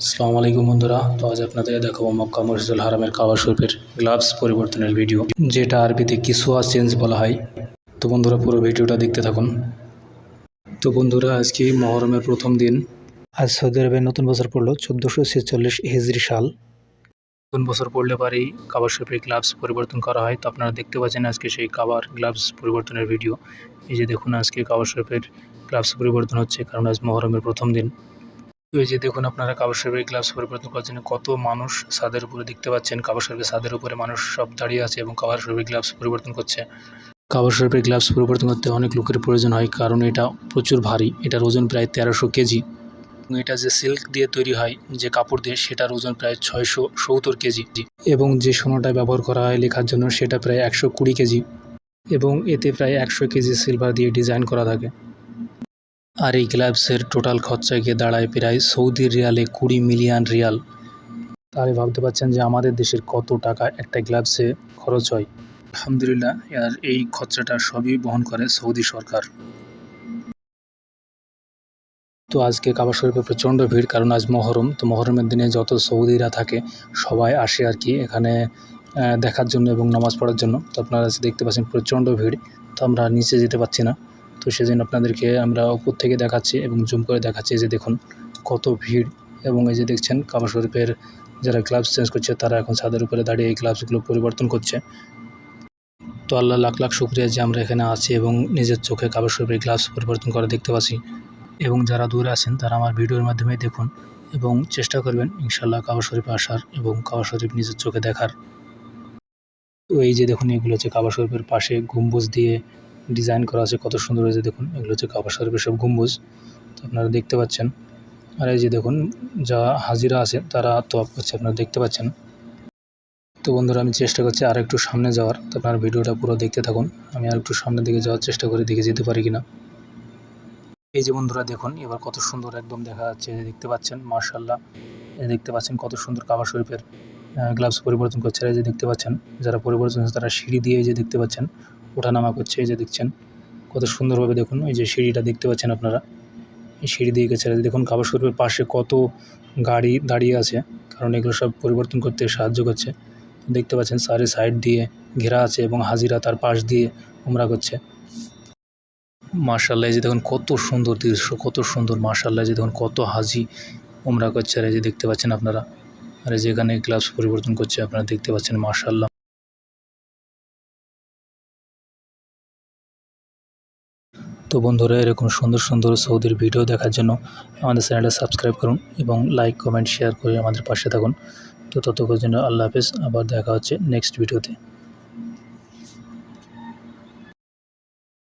আসসালামু আলাইকুম বন্ধুরা। তো আজ আপনাদের দেখাবো মক্কা মসজিদুল হারামের কাবা শরীফের গ্লাভস পরিবর্তনের ভিডিও যেটা আরবিতে কিসোয়া চেঞ্জ বলা হয়। তো বন্ধুরা, পুরো ভিডিওটা দেখতে থাকুন। তো বন্ধুরা, আজকে মহরমের প্রথম দিন। আজ সৌদি আরবে নতুন বছর পড়ল, চোদ্দোশো ছেচল্লিশ হিজরি সাল। নতুন বছর পড়লে পরেই কাবার শরীফের গ্লাভস পরিবর্তন করা হয়। তো আপনারা দেখতে পাচ্ছেন আজকে সেই কাবার গ্লাভস পরিবর্তনের ভিডিও এই যে দেখুন, আজকে কাবার শরীফের গ্লাভস পরিবর্তন হচ্ছে, কারণ আজ মহরমের প্রথম দিন। তো এই যে দেখুন আপনারা কাবা শরীফের গ্লাভস পরিবর্তন করার জন্য কত মানুষ ছাদের উপরে দেখতে পাচ্ছেন কাবা শরীফের ছাদের উপরে মানুষ সব দাঁড়িয়ে আছে এবং কাবা শরীফের গ্লাভস পরিবর্তন করছে। কাবা শরীফের গ্লাভস পরিবর্তন করতে অনেক লোকের প্রয়োজন হয়, কারণ এটা প্রচুর ভারী, এটার ওজন প্রায় তেরোশো কেজি। এবং এটা যে সিল্ক দিয়ে তৈরি হয়, যে কাপড় দিয়ে, সেটার ওজন প্রায় ছয়শো সত্তর কেজি। এবং যে সোনাটা ব্যবহার করা হয় লেখার জন্য, সেটা প্রায় একশো কুড়ি কেজি। এবং এতে প্রায় একশো কেজি সিলভার দিয়ে ডিজাইন করা থাকে। আর এই গ্লাভসের টোটাল খরচা গিয়ে দাঁড়ায় প্রায় সৌদি রিয়ালে কুড়ি মিলিয়ন রিয়াল। তাহলে ভাবতে পারছেন যে আমাদের দেশের কত টাকা একটা গ্লাভসে খরচ হয়। আলহামদুলিল্লাহ, আর এই খরচাটা সবই বহন করে সৌদি সরকার। তো আজকে কাবা শরীফে প্রচণ্ড ভিড়, কারণ আজ মহরম। তো মহরমের দিনে যত সৌদিরা থাকে, সবাই আসে আর কি এখানে দেখার জন্য এবং নামাজ পড়ার জন্য। তো আপনারা দেখতে পাচ্ছেন প্রচণ্ড ভিড়। তো আমরা নিচে যেতে পারছি না। তো সেজন্য আপনাদেরকে আমরা উপর থেকে দেখাচ্ছি এবং জুম করে দেখাচ্ছি। যে দেখুন, কত ভিড় এবং এই যে দেখছেন, কাবা শরীফের যারা গ্লাভস চেঞ্জ করছে, তারা এখন ছাদের উপরে দাঁড়িয়ে এই গ্লাভসগুলো পরিবর্তন করছে। তো আল্লাহ লাখ লাখ শুক্রিয়া যে আমরা এখানে আছি এবং নিজের চোখে কাবা শরীফের গ্লাভস পরিবর্তন করে দেখতে পাচ্ছি। এবং যারা দূরে আছেন, তারা আমার ভিডিওর মাধ্যমে দেখুন এবং চেষ্টা করবেন ইনশাল্লাহ কাবা শরীফে আসার এবং কাবা শরীফ নিজের চোখে দেখার। তো এই যে দেখুন, এগুলো হচ্ছে কাবা শরীফের পাশে গম্বুজ দিয়ে ডিজাইন করা আছে, কত সুন্দর হয়েছে, দেখুন। এগুলো হচ্ছে কাবা শরীফের সব গম্বুজ। তো আপনারা দেখতে পাচ্ছেন। আর এই যে দেখুন, যা হাজিরা আছে, তারা তোয়াপ করছে আপনারা দেখতে পাচ্ছেন। তো বন্ধুরা, আমি চেষ্টা করছি আর একটু সামনে যাওয়ার। তো আপনার ভিডিওটা পুরো দেখতে থাকুন। আমি আর একটু সামনের দিকে যাওয়ার চেষ্টা করে, দেখে যেতে পারি কিনা। এই যে বন্ধুরা, দেখুন, এবার কত সুন্দর একদম দেখা যাচ্ছে দেখতে পাচ্ছেন মার্শাল্লাহ দেখতে পাচ্ছেন, কত সুন্দর কাবা শরীফের গ্লাভস পরিবর্তন করছে। এই যে দেখতে পাচ্ছেন, যারা পরিবর্তন হচ্ছে তারা সিঁড়ি দিয়ে এই যে দেখতে পাচ্ছেন ওঠানামা করছে, এই যে দেখছেন, কত সুন্দরভাবে দেখুন, এই যে সিঁড়িটা দেখতে পাচ্ছেন আপনারা। এই সিঁড়ি দিয়ে গেছে দেখুন কাবা শরীফের পাশে কত গাড়ি দাঁড়িয়ে আছে, কারণ এগুলো সব পরিবর্তন করতে সাহায্য করছে। দেখতে পাচ্ছেন সারি সাইড দিয়ে ঘেরা আছে এবং হাজিরা তার পাশ দিয়ে উমরা করছে। মার্শাল্লাহ যে দেখুন কত সুন্দর দৃশ্য, কত সুন্দর মার্শাল্লাহ যে দেখুন কত হাজি উমরা করছে, আর এই যে দেখতে পাচ্ছেন আপনারা। আর এই যে এখানে গ্লাভস পরিবর্তন করছে, আপনারা দেখতে পাচ্ছেন মার্শাল্লাহ তো বন্ধুরা, এরকম সুন্দর সুন্দর সৌদির ভিডিও দেখার জন্য আমাদের চ্যানেলটা সাবস্ক্রাইব করুন এবং লাইক কমেন্ট শেয়ার করে আমাদের পাশে থাকুন। তো ততক্ষণ জন্য আল্লাহ হাফেজ, আবার দেখা হচ্ছে নেক্সট ভিডিওতে